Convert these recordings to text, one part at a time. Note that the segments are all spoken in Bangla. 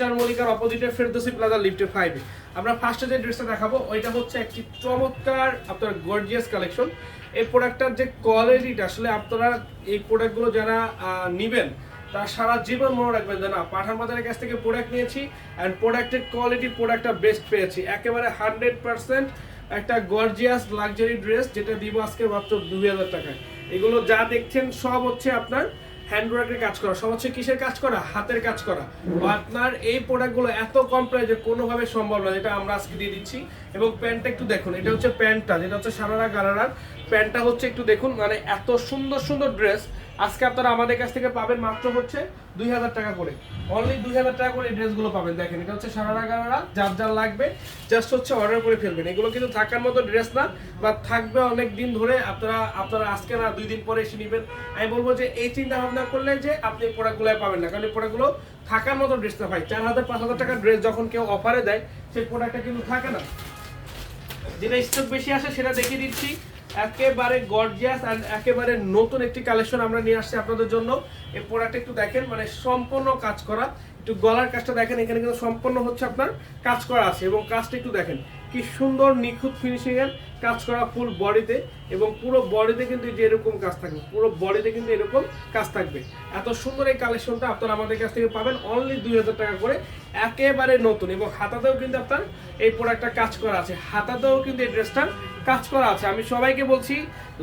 চার মল্লিকার অপোজিটে ফেরদোসি প্লাজা লিফটে ফাইভে আমরা ফার্স্টে যে ড্রেসটা দেখাবো, ওইটা হচ্ছে একটি চমৎকার আপনার গর্জিয়াস কালেকশন এই প্রোডাক্টটার যে কোয়ালিটিটা আসলে আপনারা এই প্রোডাক্টগুলো যারা নিবেন, তারা সারা জীবন মনে রাখবেন যে না, পাঠান বাজারের কাছ থেকে প্রোডাক্ট নিয়েছি অ্যান্ড প্রোডাক্টের কোয়ালিটি প্রোডাক্টটা বেস্ট পেয়েছি। একেবারে হান্ড্রেড পার্সেন্ট একটা গর্জিয়াস লাক্সারি ড্রেস যেটা দিব আজকে মাত্র দুই হাজার টাকায়। এগুলো যা দেখছেন সব হচ্ছে আপনার হ্যান্ডওয়ার্কের কাজ করা, সব হচ্ছে কিসের কাজ করা? হাতের কাজ করা। আপনার এই প্রোডাক্টগুলো এত কম প্রাইসে কোনোভাবে সম্ভব না, যেটা আমরা আজকে দিয়ে দিচ্ছি। এবং প্যান্টটা একটু দেখুন, এটা হচ্ছে প্যান্টটা, যেটা হচ্ছে সারারা গারারার প্যান্টটা হচ্ছে একটু দেখুন মানে এত সুন্দর সুন্দর ড্রেস আজকে আপনারা আমাদের কাছ থেকে পাবেন মাত্র হচ্ছে দুই হাজার টাকা করে। অনলি দুই হাজার টাকা করে ড্রেসগুলো পাবেন, দেখেন, এটা হচ্ছে সারারা গারারা, যার যার লাগবে জাস্ট হচ্ছে অর্ডার করে ফেলবেন। এগুলো কিন্তু থাকার মতো ড্রেস না বা থাকবে অনেক দিন ধরে, আপনারা আপনারা আজকে না, দুই দিন পরে এসে নেবেন। আমি বলব যে এই চিন্তা ভাবনা করলে যে আপনি এই প্রোডাক্টগুলো পাবেন না, কারণ এই প্রোডাক্টগুলো থাকার মতো ড্রেস না ভাই। চার হাজার, পাঁচ হাজার টাকার ড্রেস যখন কেউ অফারে দেয়, সেই প্রোডাক্টটা কিন্তু থাকে না। যেটা স্টক বেশি আসে সেটা দেখিয়ে দিচ্ছি। একেবারে গর্জিয়াস অ্যান্ড একেবারে নতুন একটি কালেকশন আমরা নিয়ে আসছি আপনাদের জন্য। এই প্রোডাক্ট একটু দেখেন মানে সম্পূর্ণ কাজ করা। একটু গলার কাজটা দেখেন, এখানে কিন্তু সম্পূর্ণ হচ্ছে আপনার কাজ করা আছে এবং কাজটা একটু দেখেন। কি সুন্দর নিখুঁত ফিনিশিং এর কাজ করা ফুল বডিতে এবং পুরো বডিতে কিন্তু যে এরকম কাজ থাকবে, পুরো বডিতে কিন্তু এরকম কাজ থাকবে। এত সুন্দর এই কালেকশনটা আপনারা আমাদের কাছ থেকে পাবেন অনলি দুই হাজার টাকা করে, একেবারে নতুন এবং হাতাতেও কিন্তু আপনার এই প্রোডাক্টটা কাজ করা আছে। হাতাতেও কিন্তু এই ড্রেসটার কাজ করা আছে। আমি সবাইকে বলছি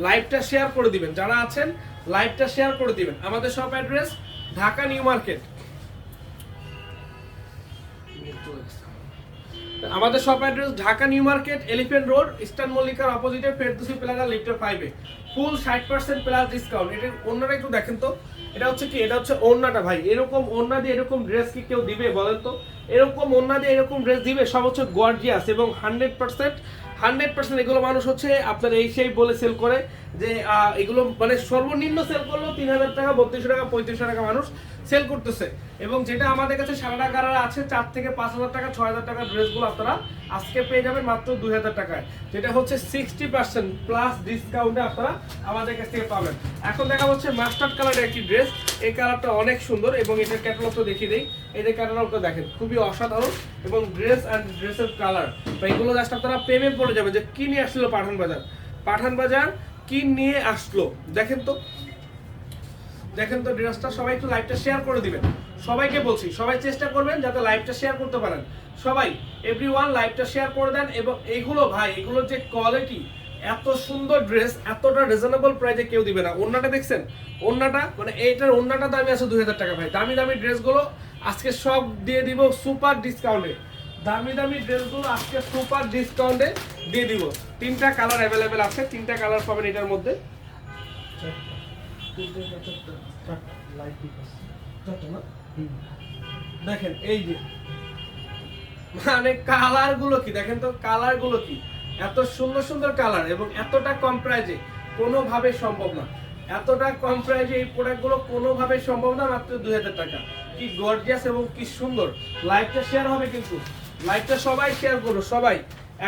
লাইভটা শেয়ার করে দিবেন। যারা আছেন লাইভটা শেয়ার করে দিবেন। আমাদের সব অ্যাড্রেস ঢাকা নিউ মার্কেট। আমাদের shop address Dhaka New Market Elephant Road Eastern মল্লিকার অপোজিটে ফেরদুসি প্লাজা লিফটার ফাইভে ফুল ষাট পার্সেন্ট প্লাস ডিসকাউন্ট এটা অন্যটা একটু দেখেন তো। এটা হচ্ছে কি? এটা হচ্ছে ওন্নাটা ভাই। এরকম ওন্না দিয়ে এরকম ড্রেস কি কেউ দিবে বলেন তো? এরকম ওন্না দিয়ে এরকম ড্রেস দিবে, সব হচ্ছে গর্জিয়াস এবং হান্ড্রেড পার্সেন্ট হান্ড্রেড পার্সেন্ট এগুলো মানুষ হচ্ছে আপনার এই সেই বলে সেল করে যে এগুলো মানে সর্বনিম্ন সেল করলেও তিন হাজার টাকা, বত্রিশশো টাকা, পঁয়ত্রিশশো টাকা মানুষ সেল করতেছে। এবং যেটা আমাদের কাছে সারা কালার আছে, চার থেকে পাঁচ হাজার টাকা, ছয় হাজার টাকার ড্রেসগুলো আপনারা আজকে পেয়ে যাবেন মাত্র দুই হাজার টাকায়। যেটা হচ্ছে সিক্সটি পার্সেন্ট প্লাস ডিসকাউন্টে আপনারা আমাদের কাছ থেকে পাবেন। এখন দেখা হচ্ছে মাস্টার্ড কালারের একটি ড্রেস এই কালারটা অনেক সুন্দর এবং এটার ক্যাটালগটা দেখিয়ে দিই। যে ক্যাটালগটা দেখেন, খুবই অসাধারণ এবং ড্রেস অ্যান্ড ড্রেসের কালার এগুলো জাস্ট আপনারা প্রেমে পড়ে যাবে যে কি নিয়ে আসলো পাঠান বাজার। পাঠান বাজার কি নিয়ে আসলো? দেখেন তো। দেখেন তো ড্রেসটা সবাই একটু লাইভটা শেয়ার করে দিবেন। সবাইকে বলছি সবাই চেষ্টা করবেন যাতে লাইভটা শেয়ার করতে পারেন সবাই এভরি ওয়ান লাইভটা শেয়ার করে দেন এবং এইগুলো ভাই এগুলোর যে কোয়ালিটি এত সুন্দর ড্রেস এতটা রিজনেবল প্রাইসে কেউ দিবে না অন্যটা দেখছেন অন্যটা মানে এইটার অন্যটা দামি আছে দুই হাজার টাকা ভাই দামি দামি ড্রেসগুলো আজকে সব দিয়ে দিব সুপার ডিসকাউন্টে দামি দামি ড্রেসগুলো আজকে সুপার ডিসকাউন্টে দিয়ে দিব তিনটা কালার অ্যাভেলেবেল আছে তিনটা কালার পাবেন এটার মধ্যে দেখেন, এই যে মানে কালারগুলো কি? দেখেন তো কালারগুলো কি? এত সুন্দর সুন্দর কালার এবং এতটা কম প্রাইজে কোনোভাবে সম্ভব না। এতটা কম প্রাইজে এই প্রোডাক্টগুলো কোনোভাবে সম্ভব না, মাত্র দুই হাজার টাকা। কি গর্জিয়াস এবং কি সুন্দর। লাইভটা শেয়ার হবে কিন্তু। লাইভটা সবাই শেয়ার করো সবাই।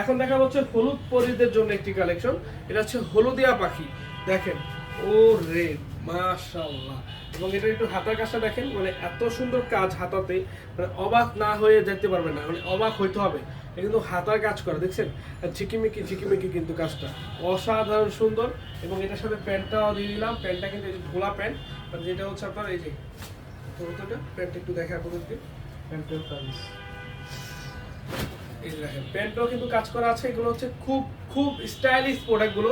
এখন দেখা হচ্ছে হলুদ পরিদের জন্য একটি কালেকশন এটা হচ্ছে হলুদিয়া পাখি। দেখেন ও রে মাশাআল্লাহ। এবং এটা একটু হাতার কাজটা দেখেন মানে এত সুন্দর কাজ হাতাতে মানে অবাক না হয়ে যেতে পারবে না মানে অবাক হইতে হবে। এটা কিন্তু হাতার কাজ করা দেখছেন? ঝিকিমিকি ঝিকিমিকি কিন্তু কাজটা। অসাধারণ সুন্দর এবং এটার সাথে প্যান্টটাও দিয়ে দিলাম। প্যান্টটা কিন্তু এই যে খোলা প্যান্ট যেটা হচ্ছে আপনার এই যে ধরুন প্যান্ট একটু দেখা আপনাদেরকে। প্যান্টের প্রাইস এই দেখেন প্যান্টও কিন্তু কাজ করা আছে। এগুলো হচ্ছে খুব খুব স্টাইলিশ প্রোডাক্টগুলো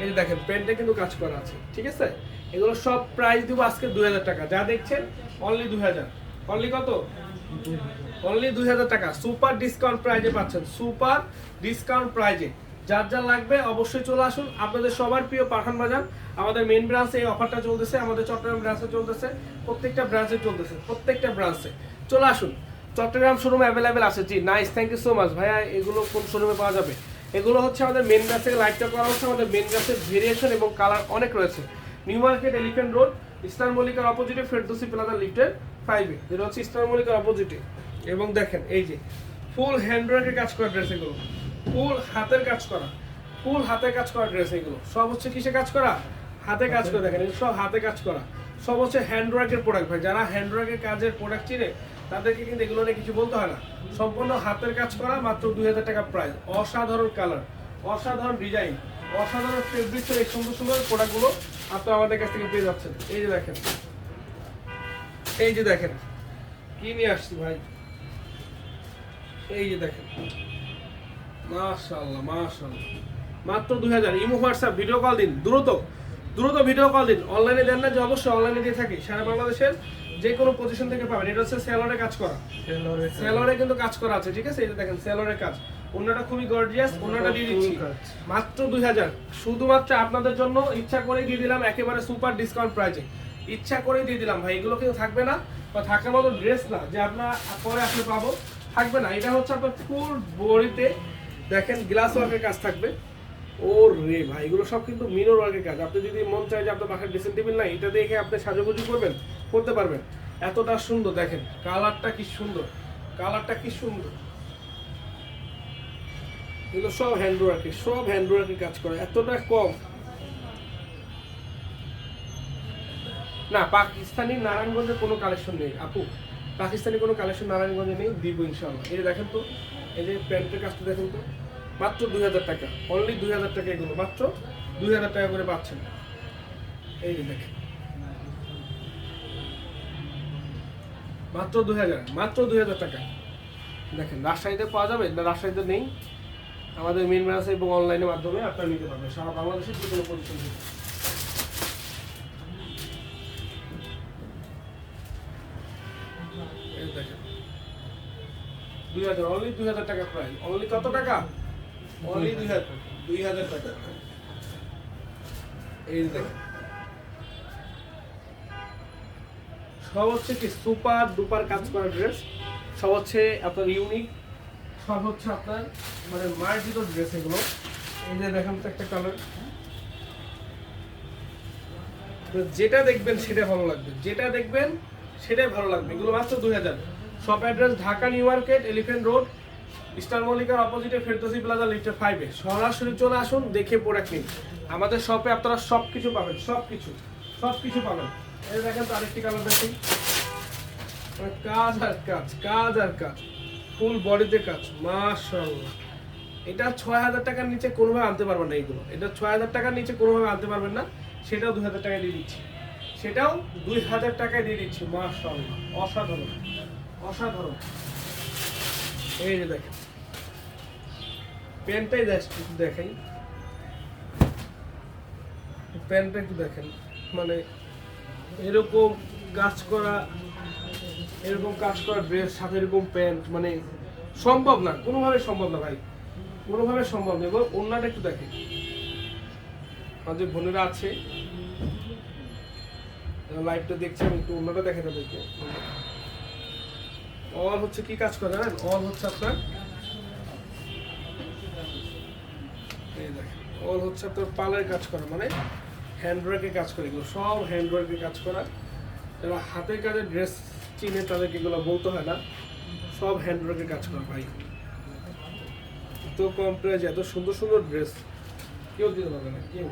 এই যে দেখেন প্যান্টে কিন্তু কাজ করা আছে, ঠিক আছে? এগুলো সব প্রাইস দিব আজকে দুই হাজার টাকা। যা দেখছেন অনলি দুই হাজার। অনলি কত? অনলি দুই হাজার টাকা। সুপার ডিসকাউন্ট প্রাইজে পাচ্ছেন সুপার ডিসকাউন্ট প্রাইজে যার যা লাগবে অবশ্যই চলে আসুন। আপনাদের সবার প্রিয় পাঠান বাজার, আমাদের মেন ব্রাঞ্চে এই অফারটা চলতেছে, আমাদের চট্টগ্রাম ব্রাঞ্চে চলতেছে, প্রত্যেকটা ব্রাঞ্চে চলতেছে, প্রত্যেকটা ব্রাঞ্চে চলে আসুন। চট্টগ্রাম শোরুম অ্যাভেলেবেল আছে। জি nice thank you so much ভাইয়া, এগুলো কোন শোরুমে পাওয়া যাবে? এগুলো হচ্ছে আমাদের মেন ব্রাঞ্চ থেকে লাইটটা করা হচ্ছে, আমাদের মেন ব্রাঞ্চের ভেরিয়েশন এবং কালার অনেক রয়েছে। New Market Elephant Road Eastern মল্লিকার অপোজিটে ফেরদোসি প্লাজা লিফটের ফাইভে যেটা হচ্ছে ইস্টার মল্লিকার অপোজিটে এবং দেখেন, এই যে ফুল হ্যান্ডওয়ার্কের কাজ করা ড্রেস এগুলো। ফুল হাতের কাজ করা। ফুল হাতে কাজ করা ড্রেস এগুলো। সব হচ্ছে কিসে কাজ করা? হাতে কাজ করে। দেখেন সব হাতে কাজ করা। সব হচ্ছে হ্যান্ডওয়ার্কের প্রোডাক্ট ভাই। যারা হ্যান্ডওয়ার্কের কাজের প্রোডাক্ট চিনে তাদেরকে কিন্তু এগুলো নিয়ে কিছু বলতে হয় না। সম্পূর্ণ হাতের কাজ করা মাত্র দুই হাজার টাকা প্রাইস অসাধারণ কালার অসাধারণ ডিজাইন অসাধারণ ফেব্রিক্সের এই সুন্দর সুন্দর প্রোডাক্টগুলো আপনারা আমাদের কাছ থেকে পেয়ে যাচ্ছেন। এই যে দেখেন, এই যে দেখেন, কি নিয়ে আসছি ভাই? এই যে দেখেন, মাশাআল্লাহ মাশাআল্লাহ। মাত্র দুই হাজার। ইমো হোয়াটসঅ্যাপ ভিডিও কল দিন, দ্রুত দ্রুত ভিডিও কল দিন। অনলাইনে দেন না যে অবশ্যই অনলাইনে দিয়ে থাকি। সারা বাংলাদেশের যে কোনো পজিশন থেকে পাবেন। এটা হচ্ছে সেলরে কাজ করা। সেলরে কিন্তু কাজ করা আছে ঠিক আছে? এই যে দেখেন সেলরের কাজ। অন্যটা খুবই গর্জিয়াস অন্যটা দিয়ে দিচ্ছি। মাত্র দুই হাজার। শুধুমাত্র আপনাদের জন্য ইচ্ছা করে দিয়ে দিলাম একেবারে সুপার ডিসকাউন্ট প্রাইজে ইচ্ছা করে দিয়ে দিলাম ভাই এগুলো কিন্তু থাকবে না। বা থাকার মতো ড্রেস না যে আপনার পরে আপনি পাবো। থাকবে না এটা হচ্ছে আপনার ফুল বড়িতে দেখেন গ্লাস ওয়ার্কের কাজ থাকবে। ও রে ভাই এগুলো সব কিন্তু মিরর ওয়ার্কের কাজ। আপনি যদি মন চায় যে আপনার বাসায় ড্রেসিং টেবিল নাই এটা দেখে আপনি সাজুগুজু করবেন করতে পারবেন এতটা সুন্দর, দেখেন, কালারটা কি সুন্দর, কালারটা কি সুন্দর। এগুলো সব হ্যান্ড ওয়ার্কের সব হ্যান্ড ওয়ার্কের কাজ করে, এতটা কম। না, পাকিস্তানি নারায়ণগঞ্জে কোনো কালেকশন নেই, আপু। পাকিস্তানি কোনো কালেকশন নারায়ণগঞ্জে নেই, দিব ইনশাল্লাহ এই দেখেন তো, এই যে প্যান্টের কাজটা দেখেন তো, মাত্র দুই হাজার টাকা অনলি দুই হাজার টাকা এগুলো, মাত্র দুই হাজার টাকা করে পাচ্ছেন। এই দেখেন। মাত্র দুই হাজার মাত্র দুই হাজার টাকা। দেখেন রাজশাহীতে পাওয়া যাবে? না রাজশাহীতে নেই। আমাদের মেন ব্রাঞ্চে এবং অনলাইনের মাধ্যমে আপনারা নিতে পারবেন। সারা বাংলাদেশের যে কোনো পজিশন দেখেন দুই হাজার অনলি দুই হাজার টাকা প্রাইস অনলি কত টাকা? অনলি দুই হাজার। দুই হাজার টাকা। এই দেখেন। সব হচ্ছে কি সুপার ডুপার কাজ করা ড্রেস সব হচ্ছে আপনার ইউনিক সব হচ্ছে আপনার মানে মার্জিত ড্রেস এগুলো। এই যে দেখেন তো একটা কালার যেটা দেখবেন সেটা ভালো লাগবে। যেটা দেখবেন সেটাই ভালো লাগবে। এগুলো মাত্র দুই হাজার। Shop address Dhaka New Market Elephant Road Eastern মল্লিকার অপোজিটে ফেরদোসি প্লাজা লিফটের ফাইভে সরাসরি চলে আসুন, দেখে প্রোডাক্ট নিন। আমাদের শপে আপনারা সব কিছু পাবেন সব কিছু সব কিছু পাবেন। এই দেখেন তো আরেকটি কালার দেখুন কাজ আর কাজ কাজ আর কাজ। ফুল বডিতে কাজ, মাশাআল্লাহ। এটা ছয় হাজার টাকার নিচে কোনোভাবে আনতে পারবেন না এইগুলো। এটা ছয় হাজার টাকার নিচে কোনোভাবে আনতে পারবেন না, সেটাও দুই হাজার টাকায় দিয়ে দিচ্ছি। সেটাও দুই হাজার টাকায় দিয়ে দিচ্ছি, মাশাআল্লাহ। অসাধারণ অসাধারণ। এই যে দেখেন। প্যান্টটাই দেখাই। প্যান্টটা একটু দেখেন। মানে এরকম কাজ করা, এরকম কাজ করা ড্রেস সাথে এরকম প্যান্ট মানে সম্ভব না, কোনোভাবে সম্ভব না ভাই। কোনোভাবে সম্ভব না, এবার অন্যটা একটু দেখেন। আমার যে বোনেরা আছে। লাইভটা দেখছি, আমি একটু অন্যটা দেখে তাদেরকে। অল হচ্ছে কি কাজ করে, জানেন? অল হচ্ছে আপনার অল হচ্ছে আপনার পালের কাজ করা মানে হ্যান্ডওয়ার্কের কাজ করে, এগুলো সব হ্যান্ডওয়ার্কে কাজ করা। যারা হাতের কাজে ড্রেস চিনে তাদেরকে এগুলো বলতে হয় না, সব হ্যান্ডওয়ার্কের কাজ করা ভাই। এত কম এত সুন্দর সুন্দর ড্রেস কেউ দিতে পারবে না, কেউ।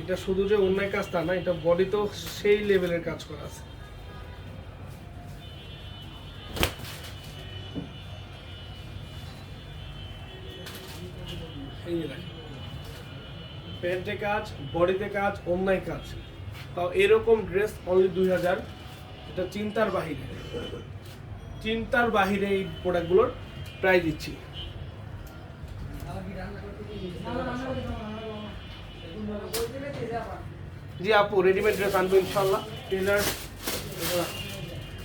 এটা শুধু যে অন্যায় কাজ তা না, এটা বডিতেও সেই লেভেলের কাজ করা আছে। এই দেখেন। প্যান্টে কাজ, বডিতে কাজ, অন্যায় কাজ। তাও এরকম ড্রেস অনলি দুই হাজার। এটা চিন্তার বাহিরে। চিন্তার বাহিরে এই প্রোডাক্টগুলোর প্রাইস দিচ্ছি। জি আপু রেডিমেড ড্রেস আনব ইনশাল্লাহ টেলার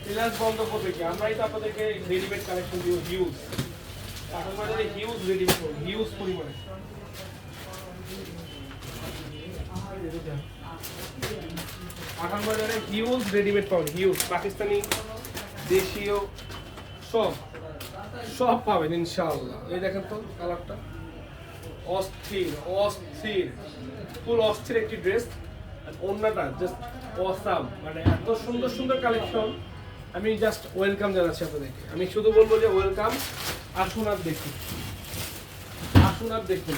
টেলার বন্ধ করবে কি আমরাই তো আপনাদেরকে রেডিমেড কালেকশন দিব হিউজ এখন বাজারে হিউজ রেডিমেড হিউজ পরিমাণে। আঠান বাজারে হিউজ রেডিমেড পাবেন হিউজ পাকিস্তানি, দেশীয়, সব। সব পাবেন, ইনশাআল্লাহ। এই দেখেন তো কালারটা। অস্থির অস্থির। ফুল অস্থির একটি ড্রেস অন্যটা জাস্ট অসাম মানে এত সুন্দর সুন্দর কালেকশন আমি জাস্ট ওয়েলকাম জানাচ্ছি আপনাদেরকে। আমি শুধু বলব যে ওয়েলকাম আসুন আর দেখুন। আসুন আর দেখুন।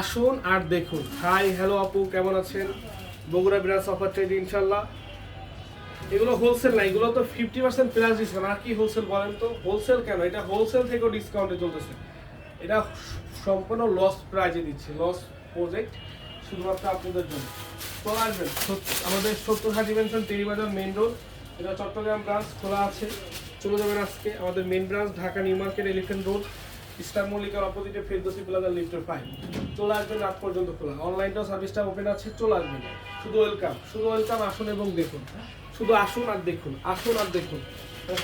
আসুন আর দেখুন। হাই হ্যালো আপু, কেমন আছেন? বগুড়া বিরাজ অফার ট্রেড ইনশাল্লাহ এগুলো হোলসেল না, এগুলো তো ফিফটি পার্সেন্ট প্লাস ডিসকাউন্ট আর কি হোলসেল বলেন তো? হোলসেল কেন? এটা হোলসেল থেকেও ডিসকাউন্টে চলতেছে। এটা সম্পূর্ণ লস প্রাইজে দিচ্ছে। লস প্রজেক্ট শুধুমাত্র আপনাদের জন্য। তো আসবেন আমাদের সত্তর Haji mansion Teribazar main road এটা চট্টগ্রাম ব্রাঞ্চ খোলা আছে। চলে যাবেন আজকে। আমাদের main branch Dhaka New Market Elephant Road Eastern মল্লিকার অপোজিটে ফেরদোসি প্লাজা লিফটের ফাইভ চলে আসবেন রাত পর্যন্ত খোলা। অনলাইনটাও সার্ভিসটা ওপেন আছে, চলে আসবেন। শুধু ওয়েলকাম শুধু ওয়েলকাম আসুন এবং দেখুন। শুধু আসুন আর দেখুন, আসুন আর দেখুন।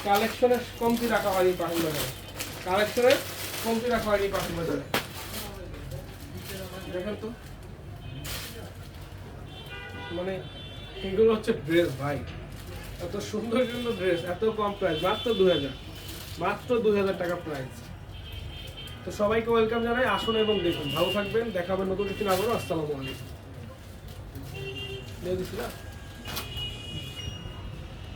কালেকশনের কমতি রাখা হয়নি পাখির বাজারে। কালেকশনের কমতি রাখা হয়নি পাখির বাজারে। দেখেন তো। মানে এগুলো হচ্ছে ড্রেস ভাই। এত সুন্দর সুন্দর ড্রেস এত কম প্রাইস মাত্র দু হাজার। মাত্র দু হাজার টাকা প্রাইস তো সবাইকে ওয়েলকাম জানাই। আসুন এবং দেখুন। ভালো থাকবেন। দেখাবেন নতুন কিছু আবারও আসসালামু আলাইকুম। দিয়ে দিছি না?